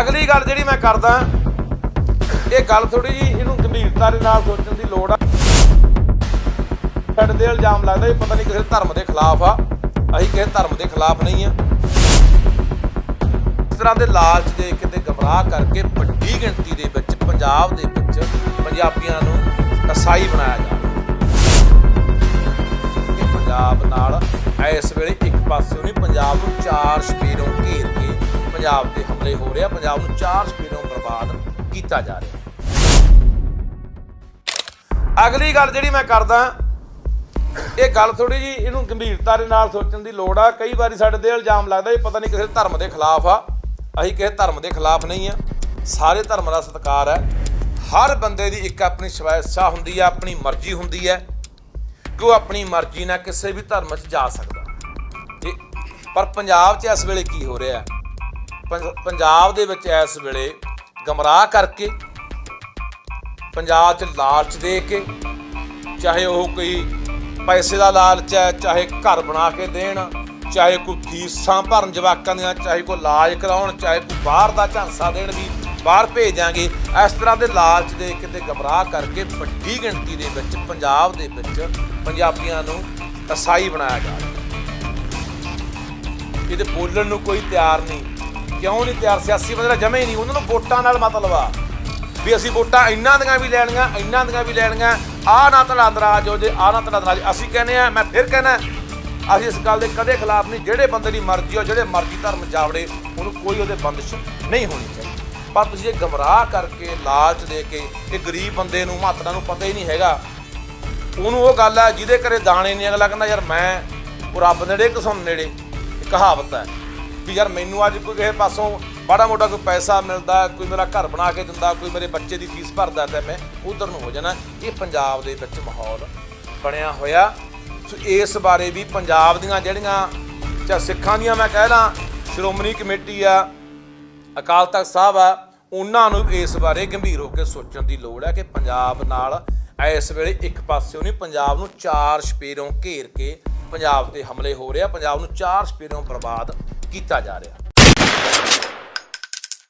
ਅਗਲੀ ਗੱਲ ਜਿਹੜੀ ਮੈਂ ਕਰਦਾ, ਇਹ ਗੱਲ ਥੋੜੀ ਜੀ ਇਹਨੂੰ ਗੰਭੀਰਤਾ ਦੇ ਨਾਲ ਸੋਚਣ ਦੀ ਲੋੜ ਆ। ਸਾਡੇ ਦੇ ਇਲਜ਼ਾਮ ਲੱਗਦਾ ਇਹ ਪਤਾ ਨਹੀਂ ਕਿਸੇ ਧਰਮ ਦੇ ਖਿਲਾਫ ਆ, ਅਸੀਂ ਕਿਸੇ ਧਰਮ ਦੇ ਖਿਲਾਫ ਨਹੀਂ ਆ। ਇਸ ਤਰ੍ਹਾਂ ਦੇ ਲਾਲਚ ਦੇ ਕਿਤੇ ਤੇ ਗਮਰਾਹ ਕਰਕੇ ਵੱਡੀ ਗਿਣਤੀ ਦੇ ਵਿੱਚ ਪੰਜਾਬ ਦੇ ਵਿੱਚ ਪੰਜਾਬੀਆਂ ਨੂੰ ਕਸਾਈ ਬਣਾਇਆ ਜਾ ਰਿਹਾ। ਪੰਜਾਬ ਨਾਲ ਇਸ ਵੇਲੇ ਇੱਕ ਪਾਸਿਓਂ ਨਹੀਂ ਪੰਜਾਬ ਨੂੰ ਚਾਰ ਸਪੀਰੋਂ ਪੰਜਾਬ ਤੇ ਹਮਲੇ ਹੋ ਰਹੇ। ਆ ਪੰਜਾਬ ਨੂੰ ਚਾਰ ਸਪੀਰੋਂ ਬਰਬਾਦ ਕੀਤਾ ਜਾ ਰਿਹਾ। ਅਗਲੀ ਗੱਲ ਜਿਹੜੀ ਮੈਂ ਕਰਦਾ, ਇਹ ਗੱਲ ਥੋੜੀ ਜੀ ਇਹਨੂੰ ਗੰਭੀਰਤਾ ਦੇ ਨਾਲ ਸੋਚਣ ਦੀ ਲੋੜ ਆ। ਕਈ ਵਾਰੀ ਸਾਡੇ ਤੇ ਇਲਜ਼ਾਮ ਲੱਗਦਾ ਇਹ ਪਤਾ ਨਹੀਂ ਕਿਸੇ ਧਰਮ ਦੇ ਖਿਲਾਫ ਆ। ਅਸੀਂ ਕਿਸੇ ਧਰਮ ਦੇ ਖਿਲਾਫ ਨਹੀਂ ਆ। ਸਾਰੇ ਧਰਮ ਦਾ ਸਤਿਕਾਰ ਹੈ। ਹਰ ਬੰਦੇ ਦੀ ਇੱਕ ਆਪਣੀ ਸਵੈਚਾ ਹੁੰਦੀ ਆ, ਆਪਣੀ ਮਰਜ਼ੀ ਹੁੰਦੀ ਹੈ। ਕਿ ਉਹ ਆਪਣੀ ਮਰਜ਼ੀ ਨਾਲ ਕਿਸੇ ਵੀ ਧਰਮ 'ਚ ਜਾ ਸਕਦਾ। ਪਰ ਪੰਜਾਬ 'ਚ ਇਸ ਵੇਲੇ ਕੀ ਹੋ ਰਿਹਾ? ਹੈ? ਪੰਜਾਬ ਦੇ ਵਿੱਚ ਇਸ ਵੇਲੇ ਗਮਰਾਹ ਕਰਕੇ, ਪੰਜਾਬ 'ਚ ਲਾਲਚ ਦੇ ਕੇ, ਚਾਹੇ ਉਹ ਕੋਈ ਪੈਸੇ ਦਾ ਲਾਲਚ ਹੈ, ਚਾਹੇ ਘਰ ਬਣਾ ਕੇ ਦੇਣ, ਚਾਹੇ ਕੋਈ ਫੀਸਾਂ ਭਰਨ ਜਵਾਕਾਂ ਦੀਆਂ, ਚਾਹੇ ਕੋਈ ਇਲਾਜ ਕਰਾਉਣ, ਚਾਹੇ ਕੋਈ ਬਾਹਰ ਦਾ ਝਾਂਸਾ ਦੇਣ ਵੀ ਬਾਹਰ ਭੇਜਾਂਗੇ, ਇਸ ਤਰ੍ਹਾਂ ਦੇ ਲਾਲਚ ਦੇ ਕੇ ਤੇ ਗਮਰਾਹ ਕਰਕੇ ਵੱਡੀ ਗਿਣਤੀ ਦੇ ਵਿੱਚ ਪੰਜਾਬ ਦੇ ਵਿੱਚ ਪੰਜਾਬੀਆਂ ਨੂੰ ਕਸਾਈ ਬਣਾਇਆ ਜਾ ਰਿਹਾ। ਇਹਦੇ ਬੋਲਣ ਨੂੰ ਕੋਈ ਤਿਆਰ ਨਹੀਂ। ਕਿਉਂ ਨਹੀਂ ਤਿਆਰ? ਸਿਆਸੀ ਬੰਦੇ ਦਾ ਜਮੇ ਹੀ ਨਹੀਂ। ਉਹਨਾਂ ਨੂੰ ਵੋਟਾਂ ਨਾਲ ਮਤਲਬ ਆ। ਵੀ ਅਸੀਂ ਵੋਟਾਂ ਇੰਨਾਂ ਦੀਆਂ ਵੀ ਲੈਣੀਆਂ, ਇੰਨਾਂ ਦੀਆਂ ਵੀ ਲੈਣੀਆਂ। ਆਹ ਨਾ ਤੁਹਾਡਾ ਅੰਦਰਾਜ ਹੋ ਜੇ, ਆਹ ਨਾ ਤੁਹਾਡਾ ਅੰਦਰਾਜ ਅਸੀਂ ਕਹਿੰਦੇ ਆ ਮੈਂ ਫਿਰ ਕਹਿੰਦਾ, ਅਸੀਂ ਇਸ ਗੱਲ ਦੇ ਕਦੇ ਖਿਲਾਫ ਨਹੀਂ। ਜਿਹੜੇ ਬੰਦੇ ਦੀ ਮਰਜ਼ੀ ਹੋ, ਜਿਹੜੇ ਮਰਜ਼ੀ ਧਰਮ ਜਾਵੜੇ, ਉਹਨੂੰ ਕੋਈ ਉਹਦੇ ਬੰਦਿਸ਼ ਨਹੀਂ ਹੋਣੀ ਚਾਹੀਦੀ। ਪਰ ਤੁਸੀਂ ਇਹ ਗਮਰਾਹ ਕਰਕੇ, ਲਾਲਚ ਦੇ ਕੇ, ਇਹ ਗਰੀਬ ਬੰਦੇ ਨੂੰ ਮਾਤਰਾ ਨੂੰ ਪਤਾ ਹੀ ਨਹੀਂ ਹੈਗਾ। ਉਹਨੂੰ ਉਹ ਗੱਲ ਆ, ਜਿਹਦੇ ਘਰੇ ਦਾਣੇ ਨਹੀਂ, ਅਗਲਾ ਕਹਿੰਦਾ, ਯਾਰ ਮੈਂ, ਉਹ ਰੱਬ ਨੇੜੇ ਕਿਸੋਂ ਨੇੜੇ। ਕਹਾਵਤ ਹੈ ਵੀ ਯਾਰ ਮੈਨੂੰ ਅੱਜ ਕੋਈ ਕਿਸੇ ਪਾਸੋਂ ਬੜਾ ਮੋਟਾ ਕੋਈ ਪੈਸਾ ਮਿਲਦਾ, ਕੋਈ ਮੇਰਾ ਘਰ ਬਣਾ ਕੇ ਦਿੰਦਾ, ਕੋਈ ਮੇਰੇ ਬੱਚੇ ਦੀ ਫੀਸ ਭਰਦਾ ਤਾਂ ਮੈਂ ਉਧਰ ਨੂੰ ਹੋ ਜਾਣਾ। ਇਹ ਪੰਜਾਬ ਦੇ ਵਿੱਚ ਮਾਹੌਲ ਬਣਿਆ ਹੋਇਆ। ਸੋ ਇਸ ਬਾਰੇ ਵੀ ਪੰਜਾਬ ਦੀਆਂ ਜਿਹੜੀਆਂ ਚਾ ਸਿੱਖਾਂ ਦੀਆਂ ਮੈਂ ਕਹਿਦਾ ਸ਼੍ਰੋਮਣੀ ਕਮੇਟੀ ਆ, ਅਕਾਲ ਤਖਤ ਸਾਹਿਬ ਆ, ਉਹਨਾਂ ਨੂੰ ਇਸ ਬਾਰੇ ਗੰਭੀਰ ਹੋ ਕੇ ਸੋਚਣ ਦੀ ਲੋੜ ਹੈ ਕਿ ਪੰਜਾਬ ਨਾਲ ਇਸ ਵੇਲੇ ਇੱਕ ਪਾਸਿਓਂ ਨਹੀਂ, ਪੰਜਾਬ ਨੂੰ ਚਾਰ ਸਪੇਰੋਂ ਘੇਰ ਕੇ ਪੰਜਾਬ ਤੇ ਹਮਲੇ ਹੋ ਰਹੇ। ਆ ਪੰਜਾਬ ਨੂੰ ਚਾਰ ਸਪੇਰੋਂ ਬਰਬਾਦ ਕੀਤਾ ਜਾ ਰਿਹਾ।